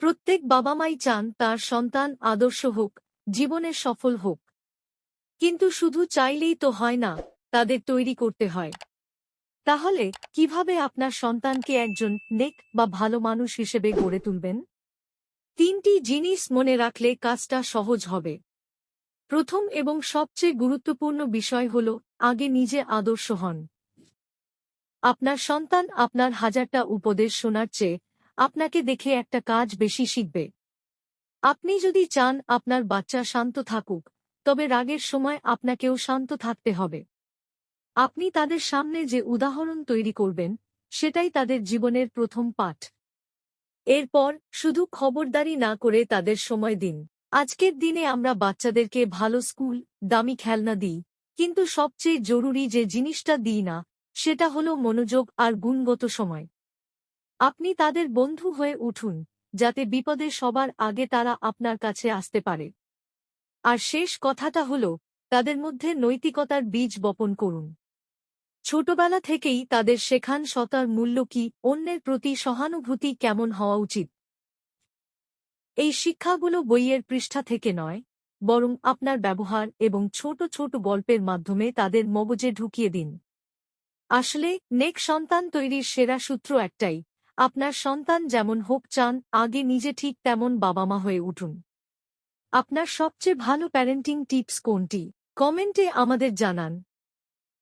প্রত্যেক বাবা মাই চান তার সন্তান আদর্শ হোক, জীবনে সফল হোক। কিন্তু শুধু চাইলেই তো হয় না, তাদের তৈরি করতে হয়। তাহলে, কীভাবে আপনার সন্তানকে একজন নেক বা ভালো মানুষ হিসেবে গড়ে তুলবেন? তিনটি জিনিস মনে রাখলে কাজটা সহজ হবে। প্রথম এবং সবচেয়ে গুরুত্বপূর্ণ বিষয় হল, আগে নিজে আদর্শ হন। আপনার সন্তান আপনার হাজারটা উপদেশ শোনার চেয়ে আপনাকে দেখে একটা কাজ বেশি শিখবে। আপনি যদি চান আপনার বাচ্চা শান্ত থাকুক, তবে রাগের সময় আপনাকেও শান্ত থাকতে হবে। আপনি তাদের সামনে যে উদাহরণ তৈরি করবেন, সেটাই তাদের জীবনের প্রথম পাঠ। এরপর শুধু খবরদারি না করে তাদের সময় দিন। আজকের দিনে আমরা বাচ্চাদেরকে ভালো স্কুল, দামি খেলনা দিই, কিন্তু সবচেয়ে জরুরি যে জিনিসটা দিই না, সেটা হলো মনোযোগ আর গুণগত সময়। আপনি তাদের বন্ধু হয়ে উঠুন, যাতে বিপদে সবার আগে তারা আপনার কাছে আসতে পারে। আর শেষ কথাটা হল, তাদের মধ্যে নৈতিকতার বীজ বপন করুন। ছোটবেলা থেকেই তাদের শেখান সতার মূল্য কি, অন্যের প্রতি সহানুভূতি কেমন হওয়া উচিত। এই শিক্ষাগুলো বইয়ের পৃষ্ঠা থেকে নয়, বরং আপনার ব্যবহার এবং ছোট ছোট গল্পের মাধ্যমে তাদের মগজে ঢুকিয়ে দিন। আসলে, নেক সন্তান তৈরির সেরা সূত্র একটাই আপনার সন্তান যেমন হোক চান, আগে নিজে ঠিক তেমন বাবা মা হয়ে উঠুন। আপনার সবচেয়ে ভালো প্যারেন্টিং টিপস কোনটি? কমেন্টে আমাদের জানান।